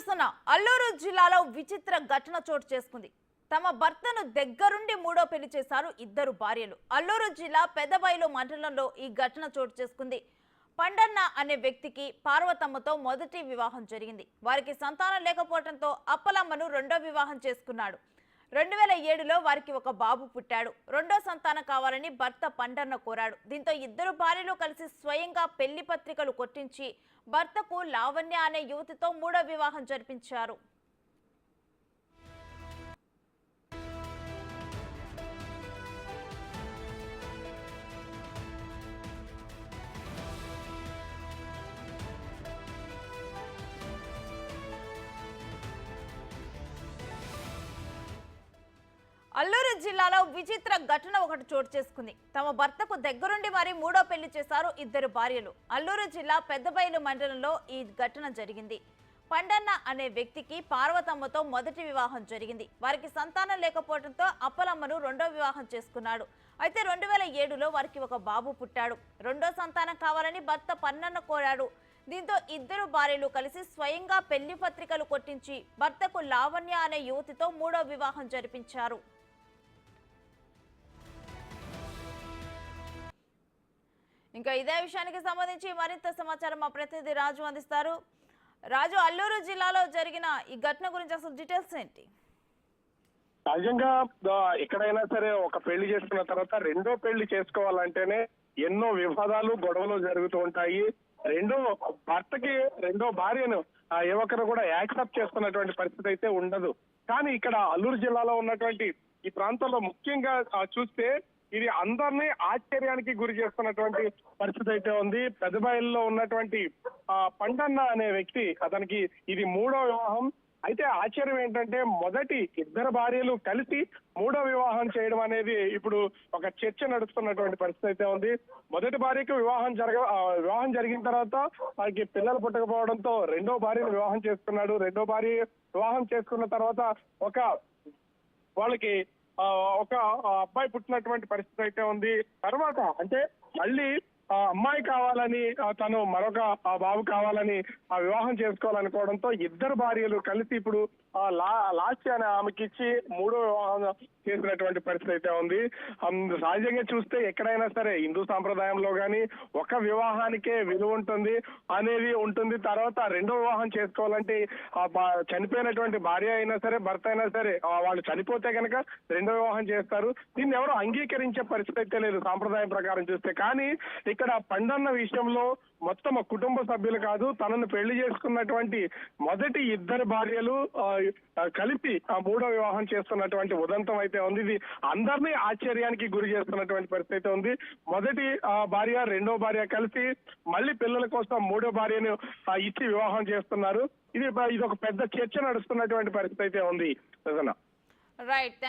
చూస్తున్నా అల్లూరు జిల్లాలో విచిత్ర ఘటన చోటు చేసుకుంది. తమ భర్తను దగ్గరుండి మూడో పెళ్ళి చేశారు ఇద్దరు భార్యలు. అల్లూరు జిల్లా పెదబైలు మండలంలో ఈ ఘటన చోటు చేసుకుంది. పండన్న అనే వ్యక్తికి పార్వతమ్మతో మొదటి వివాహం జరిగింది. వారికి సంతానం లేకపోవడంతో అప్పలమ్మను రెండో వివాహం చేసుకున్నాడు. రెండు వేల ఏడులో వారికి ఒక బాబు పుట్టాడు. రెండో సంతానం కావాలని భర్త పండన్న కోరాడు. దీంతో ఇద్దరు భార్యలు కలిసి స్వయంగా పెళ్ళి పత్రికలు కొట్టించి భర్తకు లావణ్య అనే యువతితో మూడో వివాహం జరిపించారు. అల్లూరు జిల్లాలో విచిత్ర ఘటన ఒకటి చోటు చేసుకుంది. తమ భర్తకు దగ్గరుండి మరి మూడో పెళ్ళి చేశారు ఇద్దరు భార్యలు. అల్లూరు జిల్లా పెద్దబయలు మండలంలో ఈ ఘటన జరిగింది. పండన్న అనే వ్యక్తికి పార్వతమ్మతో మొదటి వివాహం జరిగింది. వారికి సంతానం లేకపోవడంతో అప్పలమ్మను రెండో వివాహం చేసుకున్నాడు. అయితే రెండు వేల ఏడులో వారికి ఒక బాబు పుట్టాడు. రెండో సంతానం కావాలని భర్త పన్నన్న కోరాడు. దీంతో ఇద్దరు భార్యలు కలిసి స్వయంగా పెళ్ళి పత్రికలు కొట్టించి భర్తకు లావణ్య అనే యువతితో మూడో వివాహం జరిపించారు. ఇంకా ఇదే విషయానికి సంబంధించి మరింత సమాచారం మా ప్రతినిధి రాజు అందిస్తారు. రాజు అల్లూరు జిల్లాలో జరిగిన ఈ ఘటన గురించి అసలు డీటెయిల్స్ ఏంటి? సహజంగా ఎక్కడైనా సరే ఒక పెళ్ళి చేసుకున్న తర్వాత రెండో పెళ్ళి చేసుకోవాలంటేనే ఎన్నో వివాదాలు గొడవలు జరుగుతూ ఉంటాయి. రెండో భర్తకి రెండో భార్యను ఆ, ఏ ఒక్కరు కూడా యాక్సెప్ట్ చేసుకున్నటువంటి పరిస్థితి అయితే ఉండదు. కానీ ఇక్కడ అల్లూరు జిల్లాలో ఉన్నటువంటి ఈ ప్రాంతంలో ముఖ్యంగా చూస్తే ఇది అందరినీ ఆశ్చర్యానికి గురి చేస్తున్నటువంటి పరిస్థితి అయితే ఉంది. పెదబాయిల్లో ఉన్నటువంటి ఆ, పండన్న అనే వ్యక్తి అతనికి ఇది మూడో వివాహం. అయితే ఆశ్చర్యం ఏంటంటే మొదటి ఇద్దరు భార్యలు కలిసి మూడో వివాహం చేయడం అనేది ఇప్పుడు ఒక చర్చ నడుస్తున్నటువంటి పరిస్థితి అయితే ఉంది. మొదటి భార్యకు వివాహం జరగ వివాహం జరిగిన తర్వాత వారికి పిల్లలు పుట్టకపోవడంతో రెండో భార్యను వివాహం చేసుకున్నాడు. రెండో భార్య వివాహం చేసుకున్న తర్వాత ఒక వాళ్ళకి ఒక అబ్బాయి పుట్టినటువంటి పరిస్థితి అయితే ఉంది. తర్వాత అంటే మళ్ళీ అమ్మాయి కావాలని తను మరొక ఆ బాబు కావాలని ఆ వివాహం చేసుకోవాలనుకోవడంతో ఇద్దరు భార్యలు కలిసి ఇప్పుడు ఆ లా లాస్ట్ అనే ఆమెకి ఇచ్చి మూడో వివాహం చేసినటువంటి పరిస్థితి అయితే ఉంది. సహజంగా చూస్తే ఎక్కడైనా సరే హిందూ సాంప్రదాయంలో కానీ ఒక వివాహానికే విలువ ఉంటుంది అనేది ఉంటుంది. తర్వాత రెండో వివాహం చేసుకోవాలంటే ఆ బా- చనిపోయినటువంటి భార్య అయినా సరే భర్త అయినా సరే వాళ్ళు చనిపోతే కనుక రెండో వివాహం చేస్తారు. దీన్ని ఎవరు అంగీకరించే పరిస్థితి అయితే లేదు సాంప్రదాయం ప్రకారం చూస్తే. కానీ ఇక్కడ పండన్న విషయంలో మొత్తం కుటుంబ సభ్యులు కాదు తనను పెళ్ళి చేసుకున్నటువంటి మొదటి ఇద్దరు భార్యలు కలిపి ఆ మూడో వివాహం చేస్తున్నటువంటి ఉదంతం అయితే ఉంది. ఇది అందరినీ ఆశ్చర్యానికి గురి చేస్తున్నటువంటి పరిస్థితి అయితే ఉంది. మొదటి ఆ, భార్య రెండో భార్య కలిసి మళ్ళీ పిల్లల కోసం మూడో భార్యను ఇచ్చి వివాహం చేస్తున్నారు. ఇది ఇది ఒక పెద్ద చర్చ నడుస్తున్నటువంటి పరిస్థితి అయితే ఉంది. రైట్